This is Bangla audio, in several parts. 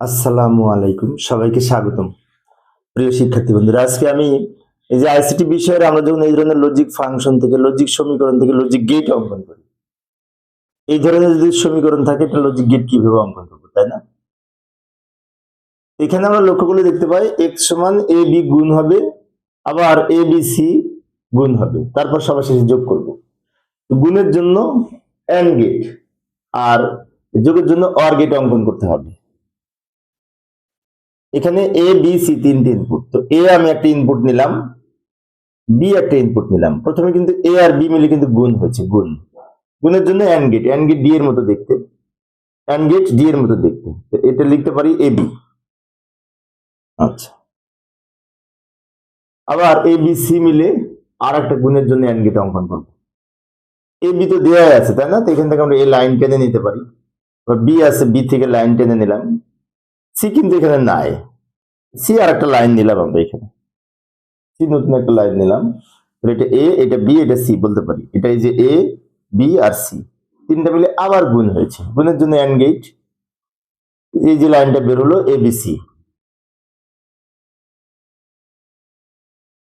আসসালামু আলাইকুম, সবাইকে স্বাগতম। প্রিয় শিক্ষার্থী বন্ধুরা, আজকে আমি এই যে আইসিটি বিষয়ের আমরা যখন এই ধরনের লজিক ফাংশন থেকে লজিক সমীকরণ থেকে লজিক গেট অঙ্কন করি, এই ধরনের যদি সমীকরণ থাকে এটা লজিক গেট কীভাবে অঙ্কন করব, তাই না? এখানে আমরা লক্ষ্য করলে দেখতে পাই এক্স সমান এ বি গুণ হবে, আবার এ বি সি গুণ হবে, তারপর সবার শেষে যোগ করব। গুণের জন্য এন গেট আর যোগের জন্য অর গেট অঙ্কন করতে হবে। এখানে এ বি সি তিনটে ইনপুট তো এ আমি একটা ইনপুট নিলাম বি একটা ইনপুট নিলাম। প্রথমে কিন্তু এ আর বি মিলে কিন্তু গুণ হয়েছে, গুণ। গুণের জন্য and gate and gate D এর মতো দেখতে। অ্যান গেট ডি এর মতো দেখতে। তো এটা লিখতে পারি এ বি আচ্ছা। আবার এ বি সি মিলে আর একটা গুণের জন্য অ্যান গেট অঙ্কন করব। এ বি তো দেওয়া আছে, তাই না? তো এখান থেকে আমরা এ লাইন টেনে নিতে পারি। বি আছে বি থেকে লাইন টেনে নিলাম। সি কিন্তু এখানে নাই, সি আর একটা লাইন নিলাম আমরা এখানে। সি নতুন একটা লাইন নিলাম। এটা এ, এটা বি, এটা সি বলতে পারি। এটা এই যে এ, বি আর সি। তিনটা মিলে আবার গুণ হয়েছে। গুণের জন্য অ্যান্ড গেট এই যে লাইনটা বেরোলো, এ, বি, সি।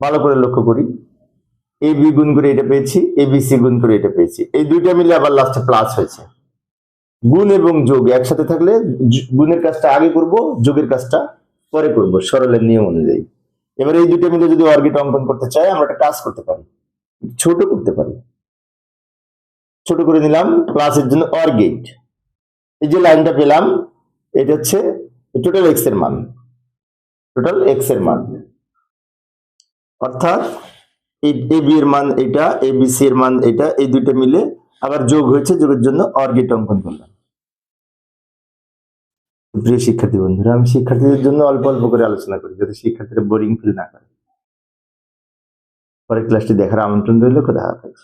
ভালো করে লক্ষ্য করি। এ, বি গুণ করে এটা পেয়েছি, এ, বি, সি গুণ করে এটা পেয়েছি। এই দুইটা মিলে আবার লাস্টে প্লাস হয়েছে। গুণ এবং যোগ একসাথে থাকলে গুণের কাজটা আগে করব, যোগের কাজটা পরে করব, সরলের নিয়ম অনুযায়ী। এবার এই দুটো মিলে যদি অর্গেট অঙ্কন করতে চাই, আমরা একটা কাজ করতে পারি। ছোট করতে পারি। ছোট করে নিলাম প্লাসের জন্য অর্গেট। এই যে লাইনটা পেলাম, এটা হচ্ছে টোটাল এক্সের মান। টোটাল এক্সের মান। অর্থাৎ এই এ বি এর মান এটা এ বি সি এর মান এটা, এই দুইটা মিলে আবার যোগ হয়েছে, যোগের জন্য অর্গেট অঙ্কন করলাম। প্রিয় শিক্ষার্থী বন্ধুরা, আমি শিক্ষার্থীদের জন্য অল্প অল্প করে আলোচনা করি, যাতে শিক্ষার্থীরা বোরিং ফিল না করে। পরের ক্লাসটি দেখার আমন্ত্রণ রইল কোথা হাফেজ।